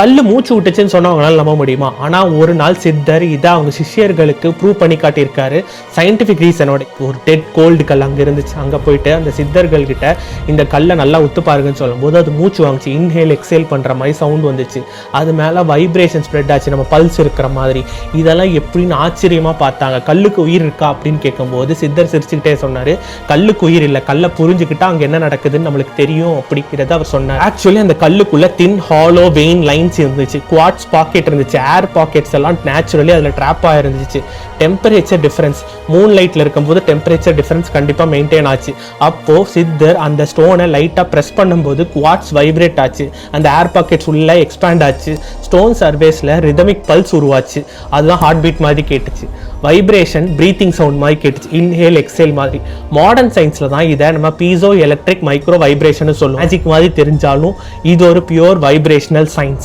கல் மூச்சு விட்டுச்சுன்னு சொன்னவங்களால நம்ப முடியுமா? ஆனால் ஒரு நாள் சித்தர் இதை அவங்க சிஷ்யர்களுக்கு ப்ரூவ் பண்ணி காட்டியிருக்காரு. சயின்டிஃபிக் ரீசனோட ஒரு டெட் கோல்டு கல் அங்கே இருந்துச்சு. அங்கே போயிட்டு அந்த சித்தர்கள் கிட்ட இந்த கல்லை நல்லா உத்து பாருங்கன்னு சொல்லும்போது அது மூச்சு வாங்கிச்சு. இன்ஹேல் எக்ஸேல் பண்ணுற மாதிரி சவுண்ட் வந்துச்சு. அது மேலே வைப்ரேஷன் ஸ்ப்ரெட் ஆச்சு. நம்ம பல்ஸ் இருக்கிற மாதிரி. இதெல்லாம் எப்படின்னு ஆச்சரியமாக பார்த்தாங்க. கல்லுக்கு உயிர் இருக்கா அப்படின்னு கேட்கும்போது சித்தர் சிரிச்சுக்கிட்டே சொன்னார். கல்லுக்கு உயிர் இல்லை. கல்லை புரிஞ்சுக்கிட்டா அங்கே என்ன நடக்குதுன்னு நம்மளுக்கு தெரியும் அப்படிங்கிறத அவர் சொன்னார். ஆக்சுவலி அந்த கல்லுக்குள்ள thin hollow vein line lines இருந்துச்சு குவாட்ஸ் பாக்கெட் இருந்துச்சு ஏர் பாக்கெட்ஸ் எல்லாம் நேச்சுரலி அதில் ட்ராப் ஆயிருந்துச்சு. டெம்பரேச்சர் டிஃப்ரென்ஸ் மூன் லைட்டில் இருக்கும்போது டெம்பரேச்சர் டிஃப்ரென்ஸ் கண்டிப்பாக மெயின்டைன் ஆச்சு. அப்போ சித்தர் அந்த ஸ்டோனை லைட்டாக ப்ரெஸ் பண்ணும்போது குவாட்ஸ் வைப்ரேட் ஆச்சு. அந்த ஏர் பாக்கெட்ஸ் உள்ளே எக்ஸ்பேண்ட் ஆச்சு. ஸ்டோன் சர்வேஸில் ரிதமிக் பல்ஸ் உருவாச்சு. அதுதான் ஹார்ட் பீட் மாதிரி கேட்டுச்சு. வைப்ரேஷன் ப்ரீத்திங் சவுண்ட் மாதிரி கேட்டுச்சு. இன்ஹேல் எக்ஸேல் மாதிரி. மாடர்ன் சயின்ஸில் தான் இதை நம்ம பீசோ எலக்ட்ரிக் மைக்ரோ வைப்ரேஷன் சொல்லுவோம். மேஜிக் மாதிரி தெரிஞ்சாலும் இது ஒரு பியூர் வைப்ரேஷனல் சயின்ஸ்